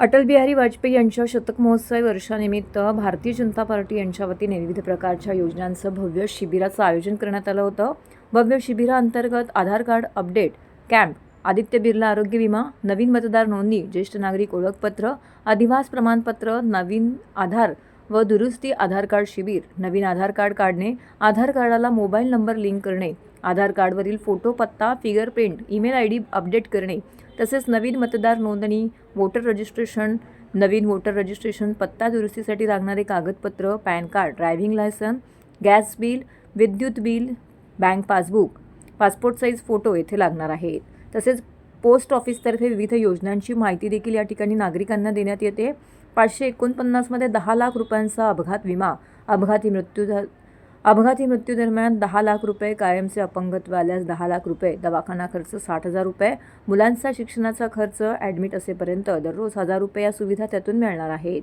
अटल बिहारी वाजपेयी यांच्या शतक महोत्सवी वर्षानिमित्त भारतीय जनता पार्टी यांच्या वतीने विविध प्रकारच्या योजनांचं भव्य शिबिराचं आयोजन करण्यात आलं होतं. भव्य शिबिराअंतर्गत Aadhaar card update camp Aditya Birla आरोग्य विमा नवीन मतदार नोंदणी ज्येष्ठ नागरिक ओळखपत्र अधिवास प्रमाणपत्र नवीन आधार व दुरुस्ती आधार कार्ड शिबिर नवीन आधार कार्ड काढणे आधार कार्डाला मोबाईल नंबर लिंक करणे आधार कार्डवरील फोटो पत्ता fingerprint email I D update करणे तसेच नवीन मतदार नोंदणी वोटर रजिस्ट्रेशन नवीन वोटर रजिस्ट्रेशन पत्ता दुरुस्तीसाठी लागणारे कागदपत्र PAN card driving licence gas bill विद्युत bill bank passbook passport size photo येथे लागणार आहेत. तसेच पोस्ट ऑफिसतर्फे विविध योजनांची माहिती देखील या ठिकाणी नागरिकांना देण्यात येते. पाचशे एकोणपन्नासमध्ये दहा लाख रुपयांचा अपघात विमा. अपघाती मृत्यू झा अपघाती मृत्यूदरम्यान दहा लाख रुपये कायमचे अपंगत्व आल्यास दहा लाख रुपये दवाखाना खर्च साठ हजार रुपये मुलांचा शिक्षणाचा खर्च ॲडमिट असेपर्यंत दररोज हजार रुपये या सुविधा त्यातून मिळणार आहेत.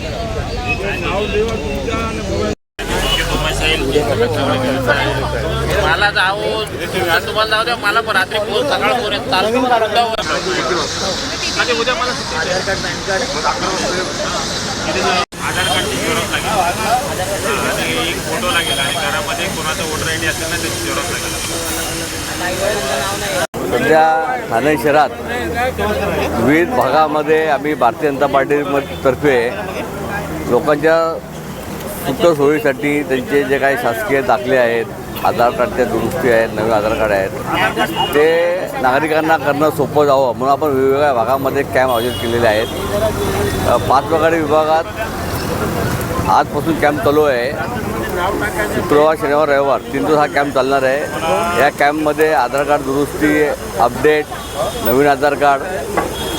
मला जाऊ. तुम्हाला जाऊ द्या. मला पण रात्री पोहोच सकाळपर्यंत चालू आणि उद्या मला सुट्टी द्या. आधार कार्डची झेरॉक्स लागेल. आणि एक फोटो लागेल. आणि घरामध्ये कोणाचा वोटर आय डी असेल ना त्याची झेरॉक्स लागेल. सध्या ठाणे शहरात विविध भागामध्ये आम्ही भारतीय जनता पार्टी तर्फे लोकांच्या सुख सोयीसाठी त्यांचे जे काही शासकीय दाखले आहेत आधार कार्डच्या दुरुस्ती आहेत नवीन आधार कार्ड आहेत ते नागरिकांना करणं सोपं जावं म्हणून आपण वेगवेगळ्या भागामध्ये कॅम्प आयोजित केलेले आहेत. पाच प्रकारे विभागात आजपासून कॅम्प चालू आहे. शुक्रवार शनिवार रविवार तीन दिवस हा कॅम्प चालणार आहे. या कॅम्पमध्ये आधार कार्ड दुरुस्ती अपडेट नवीन आधार कार्ड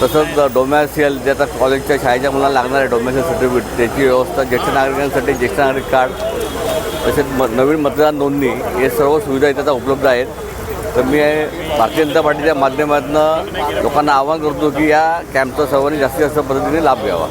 तसंच डोमॅसियल जे आता कॉलेजच्या शाळेच्या मुलांना लागणार आहे डोमॅसियल सर्टिफिकेट त्याची व्यवस्था ज्येष्ठ नागरिकांसाठी ज्येष्ठ नागरिक कार्ड तसेच म नवीन मतदान नोंदणी हे सर्व सुविधा इथे आता उपलब्ध आहेत. तर मी भारतीय जनता पार्टीच्या माध्यमातून लोकांना आवाहन करतो की या कॅम्पचा सर्वांनी जास्तीत जास्त पद्धतीने लाभ घ्यावा.